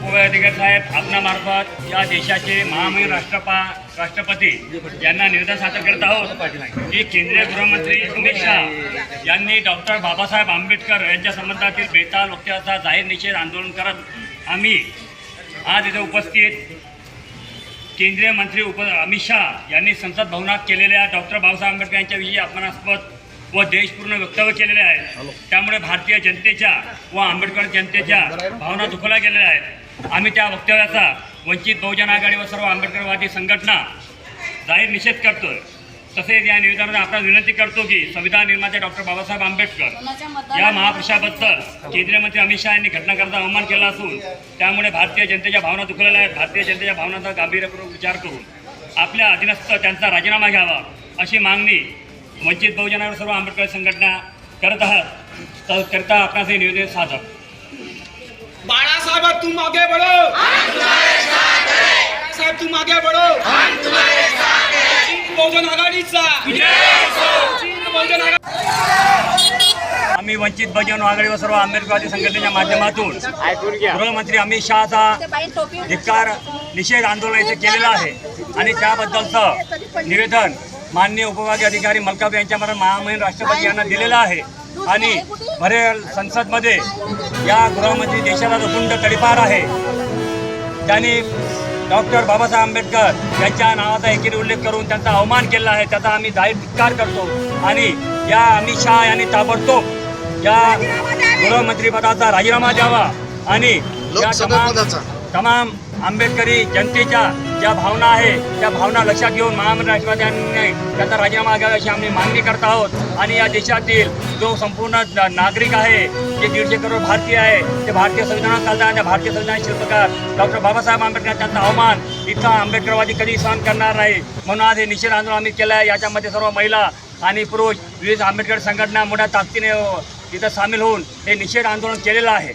उपविधिकारी साहेब आपणामार्फत या देशाचे महामहिम राष्ट्रपा राष्ट्रपती यांना निवेदन सादर करत आहोत. की केंद्रीय गृहमंत्री अमित शहा यांनी डॉक्टर बाबासाहेब आंबेडकर यांच्या संबंधातील बेताल वक्तव्याचा जाहीर निषेध आंदोलन करत आम्ही आज इथे उपस्थित केंद्रीय मंत्री उप अमित शहा यांनी संसद भवनात केलेल्या डॉक्टर बाबासाहेब आंबेडकर यांच्याविषयी अपमानास्पद व देशपूर्ण वक्तव्य केलेले आहेत. त्यामुळे भारतीय जनतेच्या व आंबेडकर जनतेच्या भावना दुखवल्या गेलेल्या आहेत. आम्ही त्या वक्तव्याचा वंचित बहुजन आघाडी व सर्व आंबेडकरवादी संघटना जाहीर निषेध करतोय. तसेच या निवेदनात आपण विनंती करतो की संविधान निर्माते डॉक्टर बाबासाहेब आंबेडकर या महापुरुषाबद्दल केंद्रीय मंत्री अमित शहा यांनी घटनाकरता अवमान केला असून त्यामुळे भारतीय जनतेच्या भावना दुखलेल्या आहेत. भारतीय जनतेच्या भावनांचा गांभीर्यपूर्वक विचार करून आपल्या अधीनस्थ त्यांचा राजीनामा घ्यावा अशी मागणी वंचित बहुजन आघाडी सर्व आंबेडकर संघटना करत आहात. तर करता आपणास हे निवेदन सादर. बाळासाहेब तुम आगे बढ़ो बाळासाहेब तुम आगे बढ़ो बहुजन आघाडीचा. चीन बहुजन आघाडी आम्ही वंचित बहुजन आघाडी व सर्व आंबेडकरवादी संघटनेच्या माध्यमातून गृहमंत्री अमित शहाचा धिक्कार निषेध आंदोलन इथे केलेलं आहे. आणि त्याबद्दलचं निवेदन माननीय उपविभागीय अधिकारी मलकाप यांच्यामध्ये महामहिम राष्ट्रपती यांना दिलेलं आहे. आणि भरेल संसदमध्ये या गृहमंत्री देशाला गुंड तडीपार आहे. त्यांनी डॉक्टर बाबासाहेब आंबेडकर यांच्या नावाचा एकीने उल्लेख करून त्यांचा अवमान केला आहे. त्याचा आम्ही जाहीर धिक्कार करतो. आणि या अमित शहा यांनी ताबडतोब या गृहमंत्रीपदाचा राजीनामा द्यावा. आणि या तमाम. तमाम आंबेडकरी जनतेच्या ज्या भावना आहे त्या भावना लक्षात घेऊन महामंत्री राष्ट्रपतींनी त्याचा राजीनामा घ्यावा अशी आम्ही मागणी करत आहोत. आणि या देशातील जो संपूर्ण नागरिक आहे जे दीडशे करोड भारतीय आहे ते भारतीय संविधानात चालतात त्या भारतीय संविधान शिल्पकार डॉक्टर बाबासाहेब आंबेडकर त्यांचा अवमान इथं आंबेडकरवादी कधी सहन करणार नाही. म्हणून आज हे निषेध आंदोलन आम्ही केलं आहे याच्यामध्ये सर्व महिला आणि पुरुष विविध आंबेडकर संघटना मोठ्या ताकदीने इथं सामील होऊन हे निषेध आंदोलन केलेलं आहे.